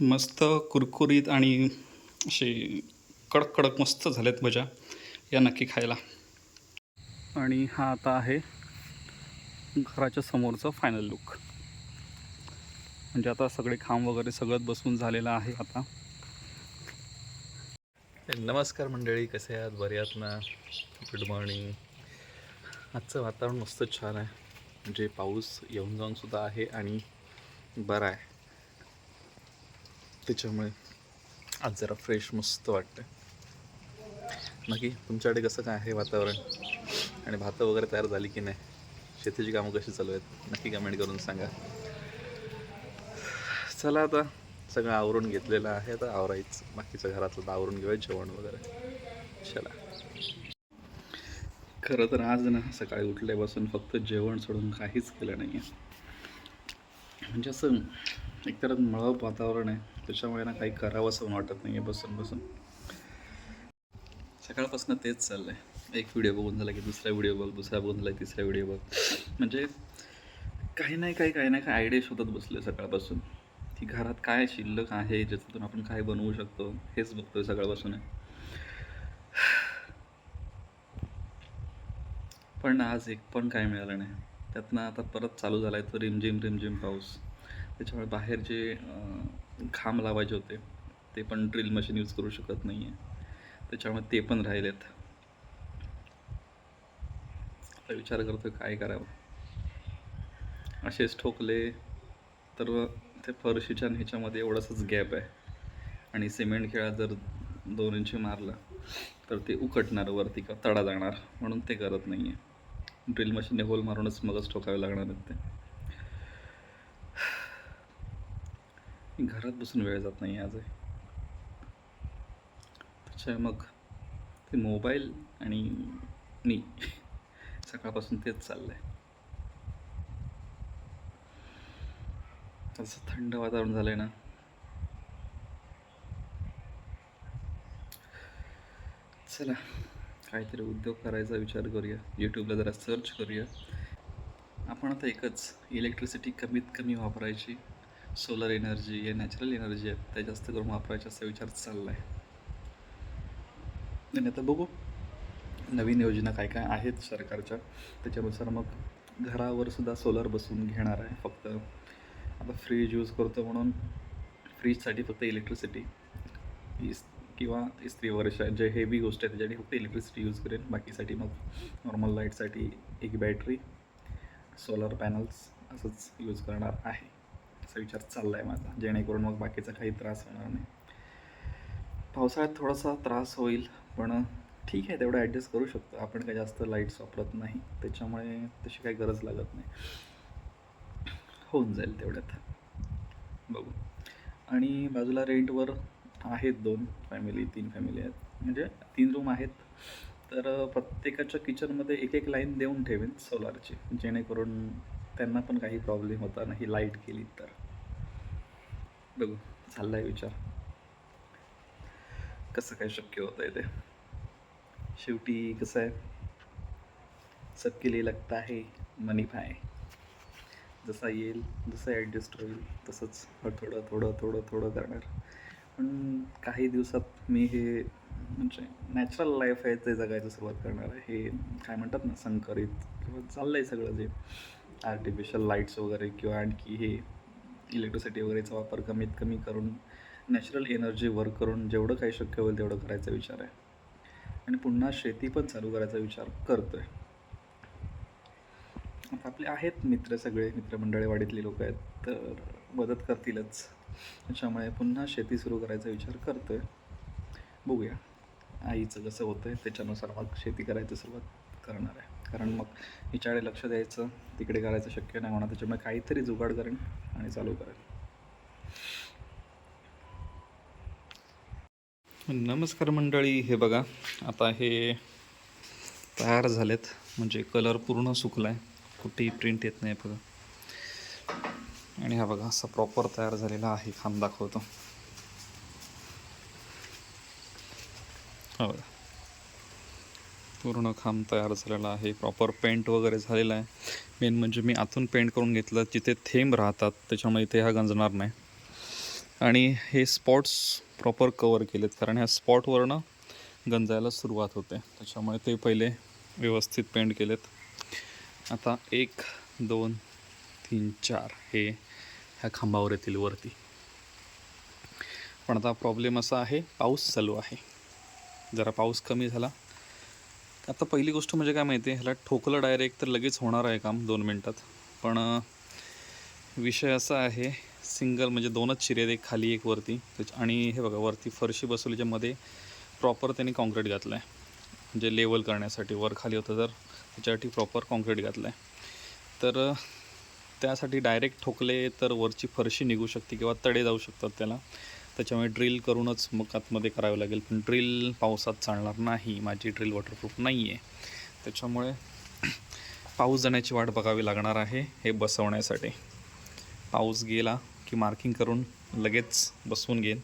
मस्त कुरकुरीत आणि असे कडक कडक मस्त झालेत भज्या. या नक्की खायला. आणि हा आता आहे घराच्या समोरचा फायनल लुक म्हणजे आता सगळे खांब वगैरे सगळं बसून झालेलं आहे आता. नमस्कार मंडळी कसे आहात? बरे आहात ना? गुड मॉर्निंग आजचं वातावरण मस्त छान आहे. म्हणजे पाऊस येऊन जाऊन सुद्धा आहे आणि बरं आहे. त्याच्यामुळे आज जरा फ्रेश मस्त वाटतं नक्की तुमच्याकडे कसं काय आहे वातावरण? आणि भातं वगैरे तयार झाली की नाही? शेतीची कामं कशी चालू आहेत? नक्की कमेंट करून सांगा. चला आता सगळं आवरून घेतलेलं आहे. आता आवरायचं. बाकीचं घरातलं तर आवरून घेऊया जेवण वगैरे. चला. खरं तर आज ना सकाळी उठल्यापासून फक्त जेवण सोडून काहीच केलं नाही आहे म्हणजे असं एकतर मळप वातावरण आहे. त्याच्यामुळे ना काही करावं असं वाटत नाही आहे बसून बसून. सकाळपासून तेच चाललं आहे एक व्हिडिओ बघून झाला की दुसरा व्हिडिओ बघ दुसरा बघून झाला तिसरा व्हिडिओ बघ. म्हणजे काही नाही काही काही नाही काही आयडिया शोधत बसले सकाळपासून. की घरात काय शिल्लक आहे ज्याच्यातून आपण काय बनवू शकतो हेच बघतोय सकाळपासून. आहे पण आज एक पण काय मिळालं नाही. त्यातनं आता परत चालू झाला आहे तो रिमझिम रिमझिम पाऊस. त्याच्यामुळे बाहेर जे खांब लावायचे होते. ते पण ड्रिल मशीन यूज करू शकत नाही आहे त्याच्यामुळे ते पण राहिलेत. आता विचार करतोय काय करावं. असेच ठोकले तर ते फरशीच्या आणि ह्याच्यामध्ये एवढासाच गॅप आहे. आणि सिमेंट खेळा जर दोन इंची मारला तर ते उकटणार वरती का तडा जाणार. म्हणून ते करत नाही आहे ड्रिल मशीनने होल मारूनच मगच ठोकावे लागणार आहेत ते. घरात बसून वेळ जात नाही आज त्याच्या मग ते मोबाईल आणि मी सकाळपासून तेच चाललंय. असं थंड वातावरण झालंय ना. चला काहीतरी उद्योग करायचा विचार करूया. यूट्यूबला जरा सर्च करूया. आपण आता एकच इलेक्ट्रिसिटी कमीत कमी वापरायची. सोलर एनर्जी या नॅचरल एनर्जी आहेत त्या जास्त करून वापरायचा असा विचार चालला आहे आणि आता बघू नवीन योजना काय काय आहेत सरकारच्या. त्याच्यानुसार मग घरावर सुद्धा सोलर बसून घेणार आहे फक्त. आता फ्रीज यूज करतो म्हणून फ्रीजसाठी फक्त इलेक्ट्रिसिटी इस किंवा इस्त्री वर्ष जे हेवी गोष्ट आहे त्याच्यासाठी फक्त इलेक्ट्रिसिटी यूज करेन. बाकीसाठी मग नॉर्मल लाईटसाठी एक बॅटरी सोलर पॅनल्स असंच यूज करणार आहे. असा विचार चालला आहे माझा जेणेकरून मग बाकीचा काही त्रास होणार नाही. पावसाळ्यात थोडासा त्रास होईल पण ठीक आहे तेवढं ॲडजस्ट करू शकतो. आपण काही जास्त लाईट्स वापरत नाही त्याच्यामुळे तशी काही गरज लागत नाही. होऊन जाईल तेवढ्यात. बघू. आणि बाजूला रेंटवर आहेत दोन फॅमिली तीन फॅमिली आहेत. म्हणजे तीन रूम आहेत. तर प्रत्येकाच्या किचनमध्ये एक एक लाईन देऊन ठेवेन सोलारची जेणेकरून त्यांना पण काही प्रॉब्लेम होता नाही लाइट केली तर. बघू. चालला आहे विचार. कसं काय शक्य होतं आहे ते? शेवटी कसं आहे? सबके लिए लगता है मनी फाय जसा येईल जसं ॲडजस्ट होईल तसंच थोडं थोडं थोडं थोडं करणार. पण काही दिवसात मी हे म्हणजे नॅचरल लाईफ आहे ते जगायचं सुरुवात करणार आहे. हे काय म्हणतात ना संकरित. किंवा चाललं आहे सगळं जे. आर्टिफिशियल लाईट्स वगैरे किंवा आणखी हे इलेक्ट्रिसिटी वगैरेचा वापर कमीत कमी करून नॅचरल एनर्जी वर्क करून जेवढं काही शक्य होईल तेवढं करायचा विचार आहे. आणि पुन्हा शेती पण चालू करायचा विचार करतो आहे आता आपले आहेत मित्र सगळे मित्रमंडळी वाडीतली लोक आहेत तर मदत करतीलच. त्याच्यामुळे पुन्हा शेती सुरू करायचा विचार करतो आहे बघूया आईचं कसं होतं आहे त्याच्यानुसार मग शेती करायचं सुरुवात करणार आहे. कारण मग हिच्याकडे लक्ष द्यायचं तिकडे करायचं शक्य नाही होणार त्याच्यामुळे काहीतरी जुगाड करेन आणि चालू करेन. नमस्कार मंडळी हे बघा आता हे तयार झालेत म्हणजे कलर पूर्ण सुकला आहे कुठेही प्रिंट येत नाही बघा. आणि हा बघा असा प्रॉपर तयार झालेला आहे खांब दाखवतो. हा बघा. पूर्ण खांब तयार झालेला आहे. प्रॉपर पेंट वगैरे झालेला आहे. मेन म्हणजे मी आतून पेंट करून घेतलं. जिथे थेंब राहतात त्याच्यामुळे इथे हा गंजणार नाही. आणि हे स्पॉट्स प्रॉपर कवर केलेत. कारण ह्या स्पॉटवरनं गंजायला सुरुवात होते. त्याच्यामुळे ते पहिले व्यवस्थित पेंट केलेत. आता एक दोन तीन चार हे ह्या खांबावर येतील वरती. पण आता प्रॉब्लेम असा आहे पाऊस चालू आहे. जरा पाऊस कमी झाला. आता पहिली गोष्ट म्हणजे काय माहिती आहे ह्याला ठोकलं डायरेक्ट तर लगेच होणार आहे काम दोन मिनटात. पण विषय असा आहे सिंगल म्हणजे दोनच चिरे आहेत एक खाली एक वरती. त्याच्या आणि हे बघा वरती फरशी बसवलीच्यामध्ये प्रॉपर त्यांनी कॉन्क्रीट घातलं आहे म्हणजे लेवल करण्यासाठी वर खाली होतं तर त्याच्यासाठी प्रॉपर कॉन्क्रीट घातलं आहे तर त्यासाठी डायरेक्ट ठोकले तर वरची फरशी निघू शकते किंवा तडे जाऊ शकतात त्याला. त्याच्यामुळे ड्रिल करूनच मग आतमध्ये करावं लागेल. पण ड्रिल पावसात चालणार नाही. माझी ड्रिल वॉटरप्रूफ नाही आहे त्याच्यामुळे पाऊस जाण्याची वाट बघावी लागणार आहे हे बसवण्यासाठी. पाऊस गेला की मार्किंग करून लगेच बसवून घेईन.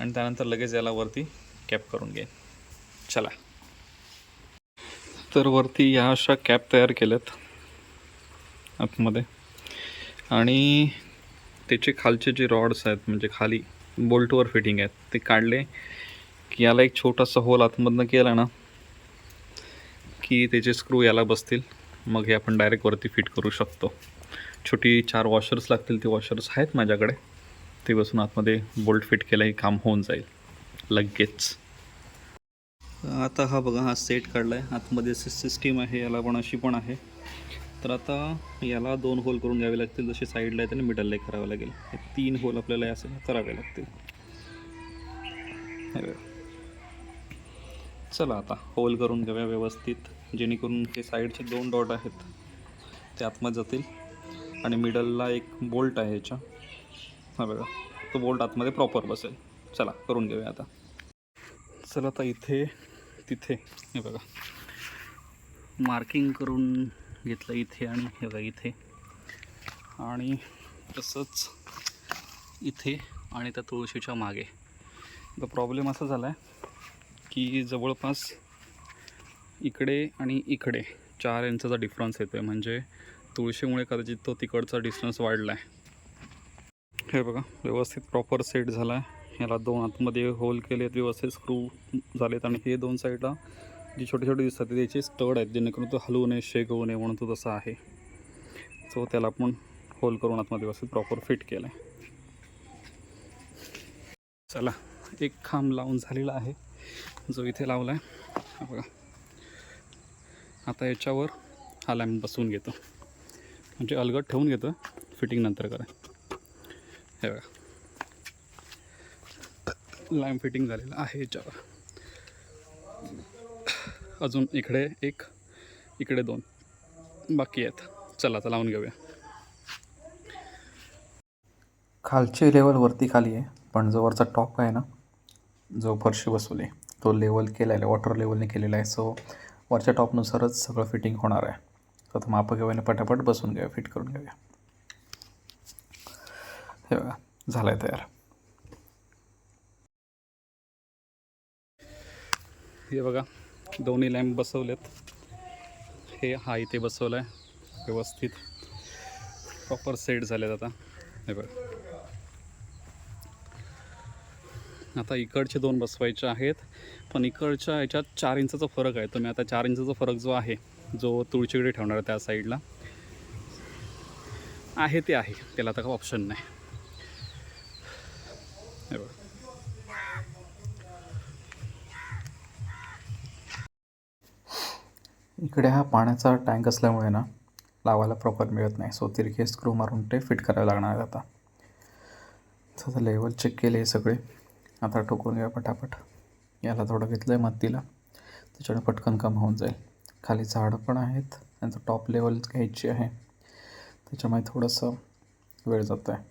आणि त्यानंतर लगेच याला वरती कॅप करून घेईन. चला. तर वरती या अशा कॅप तयार केल्यात आतमध्ये. आणि त्याचे खालचे जे रॉड्स आहेत म्हणजे खाली बोल्टवर फिटिंग आहेत. ते काढले की याला एक छोटासा होल आतमधनं केला ना की त्याचे स्क्रू याला बसतील. मग हे आपण डायरेक्ट वरती फिट करू शकतो. छोटी चार वॉशर्स लागतील ते वॉशर्स आहेत माझ्याकडे. ते बसून आतमध्ये बोल्ट फिट केलं हे काम होऊन जाईल. लगेच. आता हा बघा हा सेट काढला आहे आतमध्ये सिस्टीम आहे याला पण अशी पण आहे. तर आता याला दोन होल करून घ्यावे लागतील जसे साईडला आहेत आणि मिडलला एक करावं लागेल. हे तीन होल आपल्याला असं करावे लागतील. हे बघा. चला आता होल करून घेऊया व्यवस्थित जेणेकरून हे साईडचे दोन डॉट आहेत ते आतमध्ये जातील. आणि मिडलला एक बोल्ट आहे ह्याच्या हा बघा तो बोल्ट आतमध्ये प्रॉपर बसेल. चला करून घेऊया आता. चला आता इथे तिथे हे बघा. मार्किंग करून घेतलं इथे आणि हे बघा इथे. आणि तसंच इथे आणि त्या तुळशीच्या मागे. तर प्रॉब्लेम असा झाला आहे की जवळपास इकडे आणि इकडे चार इंचाचा डिफरन्स येतो आहे म्हणजे तुळशीमुळे कदाचित तो तिकडचा डिस्टन्स वाढला आहे हे बघा व्यवस्थित प्रॉपर सेट झाला आहे ह्याला दोन आतमध्ये होल केलेत व्यवस्थित स्क्रू झालेत. आणि हे दोन साईडला जे छोटे छोटे दिसतात त्याचे स्टड आहेत जेणेकरून तो हलवू नये शेक होऊ नये म्हणून तो तसा आहे. सो त्याला आपण होल करून आतमध्ये व्यवस्थित प्रॉपर फिट केलं आहे चला एक खांब लावून झालेला आहे. जो इथे लावला आहे बघा. आता याच्यावर हा लॅम्प बसवून घेतो. म्हणजे अलगट ठेवून घेतो. फिटिंग नंतर करा. हे बघा. लॅम्प फिटिंग झालेलं आहे याच्यावर. अजून इकडे एक इकडे दोन. बाकी आहेत. चला आता लावून घेऊया. खालची लेवल वरती खाली आहे पण जो वरचा टॉप आहे ना जो फरशी बसवली तो लेवल केलेला आहे वॉटर लेवलने केलेला आहे. सो वरच्या टॉपनुसारच सगळं फिटिंग होणार आहे. तर आता मापं घेऊया आणि पटापट बसून घेऊया फिट करून घेऊया. हे बघा झालं आहे तयार. हे बघा दोन्ही लॅम्प बसवलेत. हे हा इथे बसवला आहे व्यवस्थित. प्रॉपर सेट झालेत आता. हे बघा. आता इकडचे दोन बसवायचे आहेत. पण इकडच्या याच्यात चार इंचाचा फरक आहे. तुम्ही आता चार इंचाचा फरक जो आहे जो तुळशीकडे ठेवणार आहे त्या साईडला आहे ते आहे. त्याला आता ऑप्शन नाही. हे बघा. इकडे हा पाण्याचा टँक असल्यामुळे ना लावायला प्रॉपर मिळत नाही. सो तिरके स्क्रू मारून ते फिट करावे लागणार आहेत आता. तसं आता लेवल चेक केले हे सगळे. आता ठोकून घ्या पटापट. याला थोडं घेतलं आहे मत्तीला. त्याच्याने पटकन काम होऊन जाईल. खाली झाडं पण आहेत. त्यांचं टॉप लेवल घ्यायची आहे. त्याच्यामुळे थोडंसं वेळ जातो आहे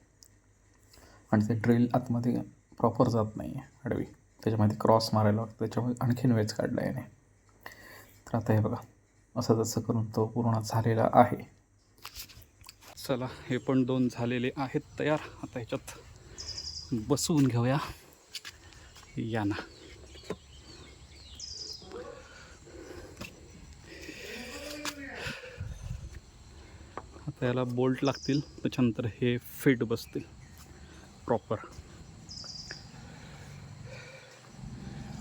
आणि ते ड्रिल आतमध्ये प्रॉपर जात नाही आहे आडवी. त्याच्यामध्ये क्रॉस मारायला लागतं. त्याच्यामुळे आणखीन वेळच काढला आहे याने. तर आता हे बघा. असं तसं करून तो पूर्ण झालेला आहे. चला हे पण दोन झालेले आहेत तयार. आता ह्याच्यात बसवून घेऊया. या ना आता याला बोल्ट लागतील त्याच्यानंतर हे फिट बसतील. प्रॉपर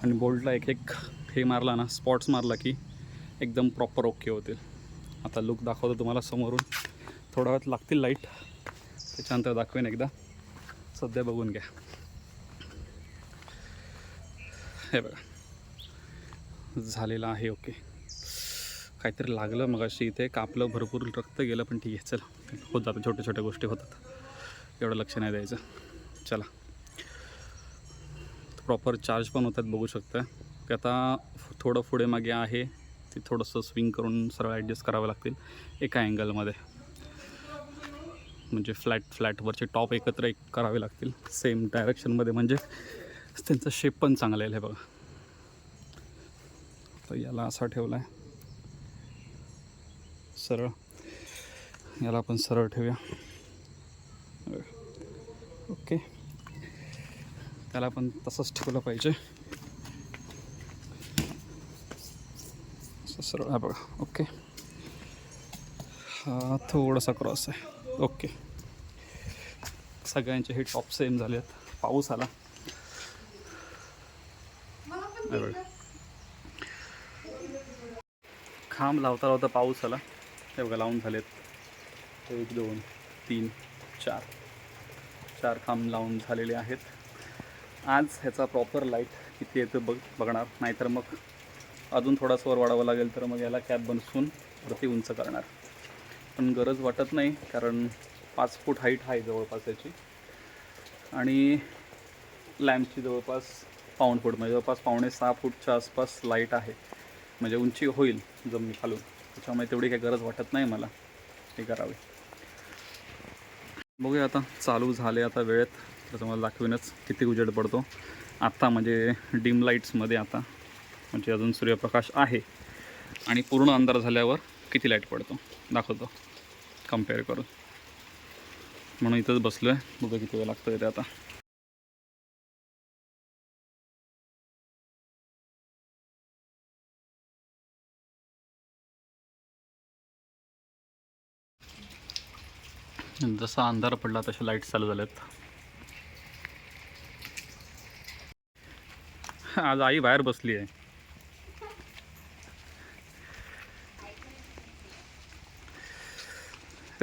आणि बोल्टला एक एक हे मारला ना स्पॉट्स मारला की एकदम प्रॉपर ओके होतील. आता लुक दाखवतो तुम्हाला समोरून. थोडा वेळात लागतील लाइट त्याच्यानंतर दाखवेन एकदा. सध्या बघून घ्या. हे बघा. झालेलं आहे ओके काहीतरी लागलं मग अशी इथे. कापलं भरपूर रक्त गेलं पण ठीक आहे चला. होत जातं छोट्या छोट्या गोष्टी होतात. एवढं लक्ष नाही द्यायचं. चला. प्रॉपर चार्ज पण होतात बघू शकता. की आता थोडं पुढे मागे आहे. ते थोडंसं स्विंग करून सरळ ॲडजस्ट करावं लागतील एका अँगलमध्ये म्हणजे फ्लॅट फ्लॅटवरचे टॉप एकत्र एक करावे लागतील सेम डायरेक्शनमध्ये म्हणजे त्यांचा शेप पण चांगला येईल हे बघा. तर याला असा ठेवला आहे सरळ. याला आपण सरळ ठेवूया. ओके. त्याला आपण तसंच ठेवलं पाहिजे. असं सरळ हा बघा ओके. हा थोडासा क्रॉस आहे. ओके. सगळ्यांचे हे टॉप सेम झाले आहेत पाऊस आला. खांब लावता लावता पाऊस आला. हे बघा लावून झालेत. एक दोन तीन चार. चार खांब लावून झालेले आहेत. आज ह्याचा प्रॉपर लाइट किती येतं बघ बघणार. नाहीतर मग अजून थोडासा वर वाढावं लागेल तर मग याला कॅब बनसून वरती उंच करणार. पण गरज वाटत नाही कारण पाच फूट हाईट आहे जवळपास याची. आणि लॅम्पची जवळपास पाऊण फूट म्हणजे जवळपास पावणे सहा फूटच्या आसपास लाइट आहे. म्हणजे उंची होईल जमिनी खालून. त्याच्यामुळे तेवढी काही गरज वाटत नाही मला. हे करावे. बघूया आता चालू झाले आता वेळेत. तर तुम्हाला दाखवीनच किती उजेड पडतो. आत्ता म्हणजे डिम लाईट्समध्ये आता म्हणजे अजून सूर्यप्रकाश आहे. आणि पूर्ण अंधार झाल्यावर किती लाइट पडतो? दाखवतो. कंपेअर करून. म्हणून इथंच बसलो आहे बघा किती वेळ लागतो इथे आता. जसा अंधार पडला तशा लाइट चालू झाल्यात. आज आई बाहेर बसली आहे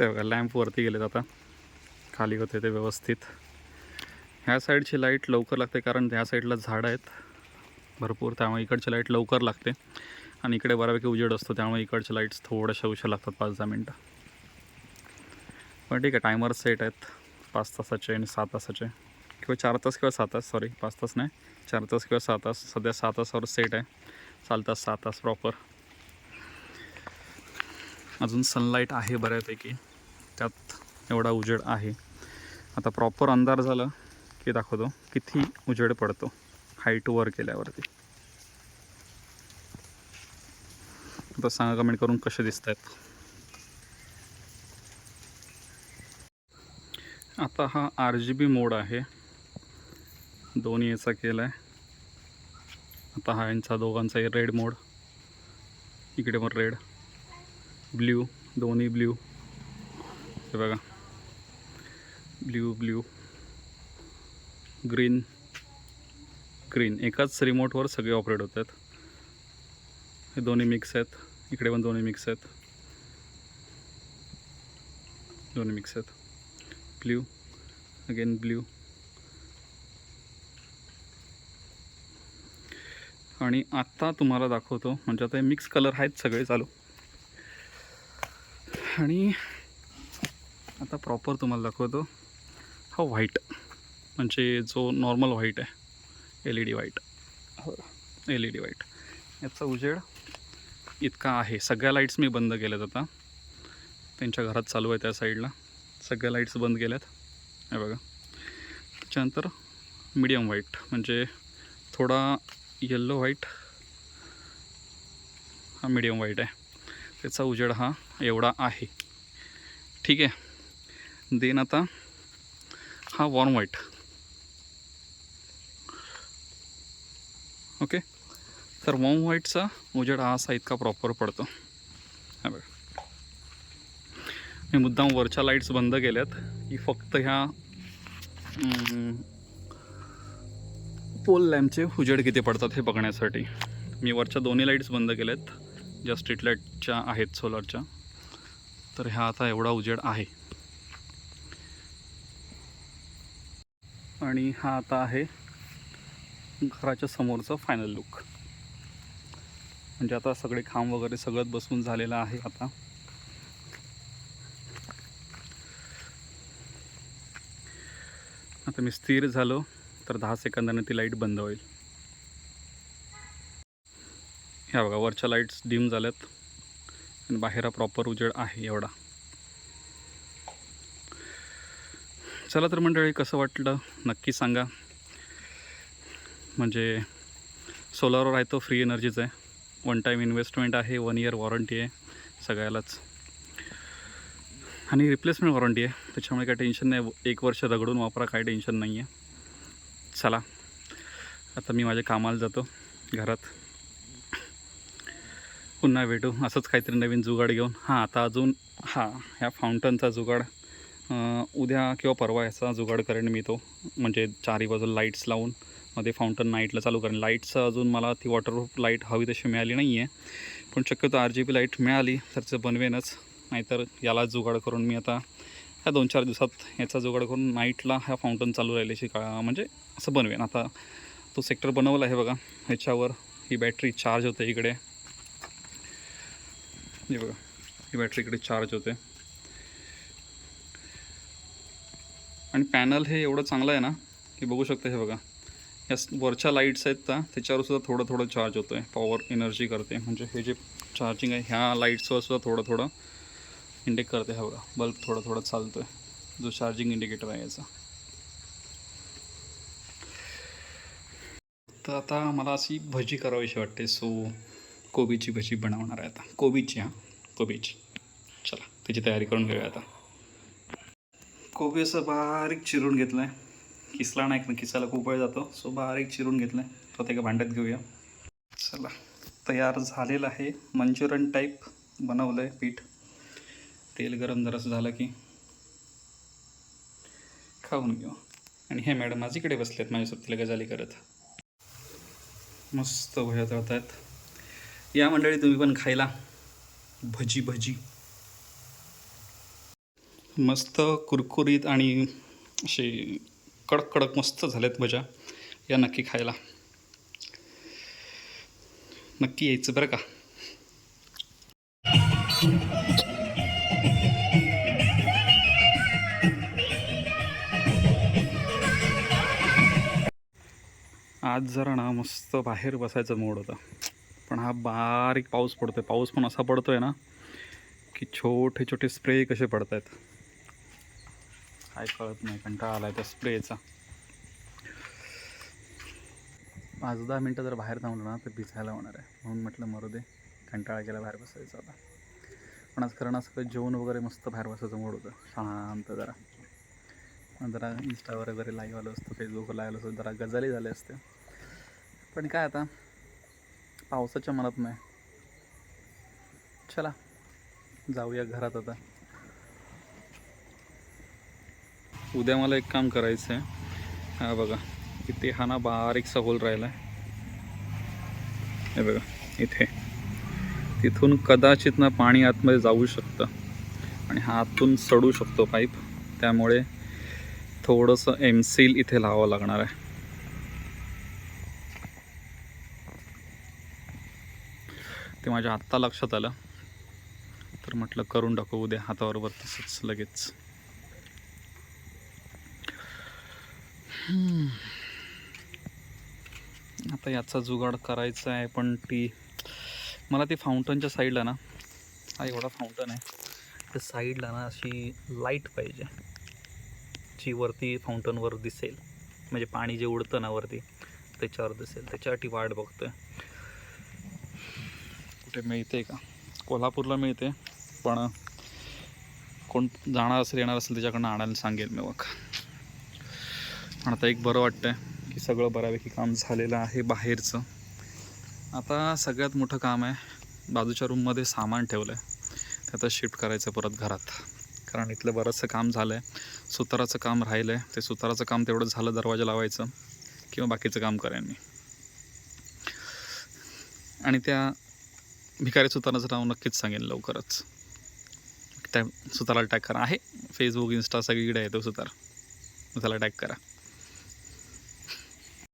हे बघा लॅम्पवरती गेलेत आता. खाली होते ते व्यवस्थित. ह्या साईडची लाइट लवकर लागते कारण ह्या साईडला झाडं आहेत. भरपूर त्यामुळे इकडची लाइट लवकर लागते. आणि इकडे बऱ्यापैकी उजेड असतो त्यामुळे इकडच्या लाईट्स थोड्याशा उशीर लागतात पाच दहा मिनटं. पण ठीक आहे टायमर सेट आहेत. पाच तासाचे आणि सात तासाचे. किंवा चार तास किंवा सात तास सॉरी पाच तास नाही. चार तास किंवा सहा तास. सध्या सहा तासावर सेट आहे. चालतात सहा तास प्रॉपर अजून सनलाईट आहे बऱ्यापैकी. त्यात एवढा उजेड आहे. आता प्रॉपर अंधार झालं की दाखवतो किती उजेड पडतो हाईट वर केल्यावरती. आता सांगा कमेंट करून कसे दिसत आहेत आता हा आर जी बी मोड आहे. दोन्ही याचा केला आहे. आता हा यांचा दोघांचा रेड मोड इकडे पण रेड ब्ल्यू दोन्ही ब्ल्यू हे बघा. ब्ल्यू ब्ल्यू ग्रीन ग्रीन एकाच रिमोटवर सगळे ऑपरेट होत आहेत हे दोन्ही मिक्स आहेत. इकडे पण दोन्ही मिक्स आहेत. दोन्ही मिक्स आहेत. ब्ल्यू अगेन ब्ल्यू आणि आत्ता तुम्हाला दाखवतो म्हणजे आता हे मिक्स कलर आहेत सगळे चालू. आणि आता प्रॉपर तुम्हाला दाखवतो. हा व्हाईट म्हणजे जो नॉर्मल व्हाईट आहे. एल ई डी व्हाईट हो. एल ई डी व्हाईट याचा उजेड इतका आहे. सगळ्या लाईट्स मी बंद केल्यात आता. त्यांच्या घरात चालू आहे त्या साईडला सगळ्या लाईट्स बंद केल्यात. हे बघा. त्याच्यानंतर मीडियम व्हाईट म्हणजे थोडा येल्लो व्हाईट हा मीडियम व्हाईट आहे. त्याचा उजेड हा एवढा आहे. ठीक आहे. देन आता. हा वॉर्म व्हाईट ओके तर वॉर्म व्हाईटचा उजेड हा असा इतका प्रॉपर पडतो. हा बघा. मी मुद्दाम वरच्या लाईट्स बंद केल्यात. की फक्त ह्या पोल लॅम्पचे उजेड किती पडतात हे बघण्यासाठी. मी वरच्या दोन्ही लाईट्स बंद केल्यात. ज्या स्ट्रीट लाईटच्या आहेत सोलरच्या तर ह्या आता एवढा उजेड आहे. आणि हा आता आहे घराच्या समोरचा फायनल लुक म्हणजे आता सगळे खांब वगैरे सगळं बसून झालेलं आहे आता. आता मी स्थिर झालो तर दहा सेकंदाने ती लाइट बंद होईल. ह्या बघा वरच्या लाईट्स डिम झाल्यात. आणि बाहेर प्रॉपर उजेड आहे एवढा. चला तर मंडळी कसं वाटलं? नक्की सांगा. म्हणजे सोलारवर आहे तो फ्री एनर्जीच आहे. वन टाईम इन्व्हेस्टमेंट आहे वन इयर वॉरंटी आहे सगळ्यालाच. आणि रिप्लेसमेंट वॉरंटी आहे. त्याच्यामुळे काय टेन्शन नाही. एक वर्ष रगडून वापरा काही टेन्शन नाही आहे. चला. आता मी माझ्या कामाला जातो घरात. पुन्हा भेटू. असंच काहीतरी नवीन जुगाड घेऊन. हां आता अजून हां ह्या फाउंटनचा जुगाड. उद्या किंवा परवा याचा जुगाड करेन मी तो. म्हणजे चारही बाजूला लाईट्स लावून मध्ये फाउंटन नाईटला चालू करेन. लाईटचं अजून मला ती वॉटरप्रूफ लाइट हवी तशी मिळाली नाही आहे पण शक्यतो आर जी बी लाइट मिळाली तर ते बनवेनच. नाहीतर याला जुगाड करून मी आता ह्या दोन चार दिवसात याचा जुगाड करून नाईटला ह्या फाउंटन चालू राहिल्याची का म्हणजे असं बनवेन. आता तो सेक्टर बनवला आहे बघा. ह्याच्यावर ही बॅटरी चार्ज होते इकडे. हे बघा. ही बॅटरी इकडे चार्ज होते. आणि पॅनल हे एवढं चांगलं आहे ना की बघू शकता हे बघा. या वरच्या लाईट्स आहेत त्या त्याच्यावर सुद्धा थोडं थोडं चार्ज होतो आहे पॉवर एनर्जी करते. म्हणजे हे जे चार्जिंग आहे ह्या लाईट्सवर सुद्धा थोडं थोडं इंडिक करते हा बघा. बल्ब थोडं थोडं चालतो आहे जो चार्जिंग इंडिकेटर आहे याचा. तर आता मला अशी भजी करावीशी वाटते. सो कोबीची भजी बनवणार आहे आता. कोबीची हां. कोबीची. चला त्याची तयारी करून घेऊया आता. कोबी असं बारीक चिरून घेतलं आहे किसला नाही पण किसायला खूप वेळ जातो. सो बारीक चिरून घेतलं आहे तो ते एका भांड्यात घेऊया. चला. तयार झालेलं आहे. मंचुरियन टाईप बनवलं आहे पीठ. तेल गरम जरासं झालं की खाऊन घेऊ. आणि हे मॅडम माझी इकडे आहेत माझ्यासोबत तिला गजाली करत. मस्त भया तळत आहेत या मंडळी तुम्ही पण खायला. भजी भजी. मस्त कुरकुरीत आणि असे कडक कडक मस्त झालेत भजा या नक्की खायला. नक्की यायचं बरं का? आज जरा ना मस्त बाहेर बसायचं मूड होता. पण हा बारीक पाऊस पडतोय. पाऊस पण असा पडतोय ना की छोटे छोटे स्प्रे कसे पडत आहेत काय कळत नाही कंटाळा आला आहे त्या स्प्रेचा. पाच दहा मिनटं जर बाहेर थांबलो ना तर भिजायला होणार आहे. म्हणून म्हटलं मरू दे. कंटाळा केला बाहेर बसायचं आता. पण आज कारण असं जेवण वगैरे मस्त बाहेर बसायचं मूड होतं. शांत जरा. जरा इंस्टावर वगैरे लाईव्ह आलं असतं फेसबुकवर लाईव्ह असतं जरा गजाली झाले असते. पण काय आता? पावसाच्या मनात नाही. चला. जाऊया घरात आता. उद्या मला एक काम करायचं आहे हा बघा इथे हा ना बारीकसा होल राहिला आहे हे बघा इथे. तिथून कदाचित ना पाणी आतमध्ये जाऊ शकतं आणि हा आतून सडू शकतो पाईप. त्यामुळे थोडंसं एम सील इथे लावावं लागणार आहे. ते माझ्या आत्ता लक्षात आलं. तर म्हटलं करून टाकू उद्या हाताबरोबर तसंच लगेच. आता याचा जुगाड करायचा आहे पण ती मला ती फाउंटनच्या साईडला ना हा एवढा फाउंटन आहे त्या साईडला ना अशी लाइट पाहिजे जी वरती फाउंटनवर दिसेल. म्हणजे पाणी जे उडतं ना वरती त्याच्यावर दिसेल. त्याच्यासाठी वाट बघतोय. कुठे मिळते का? कोल्हापूरला मिळते पण कोण जाणार असेल येणार असेल त्याच्याकडनं आणायला सांगेल मी मग. आता एक बरं वाटतं की सगळं बऱ्यापैकी काम झालेलं आहे बाहेरचं. आता सगळ्यात मोठं काम आहे बाजूच्या रूममध्ये सामान ठेवलं आहे ते आता शिफ्ट करायचं परत घरात. कारण इथलं बरंचसं काम झालं आहे सुताराचं काम राहिलं आहे ते सुताराचं काम तेवढं झालं दरवाजा लावायचं किंवा बाकीचं काम करेन मी. आणि त्या भिकारी सुताराचं नाव नक्कीच सांगेन लवकरच. त्या सुताराला टॅग करा. आहे. फेसबुक इन्स्टा सगळीकडे आहे तो सुतार. त्याला टॅग करा.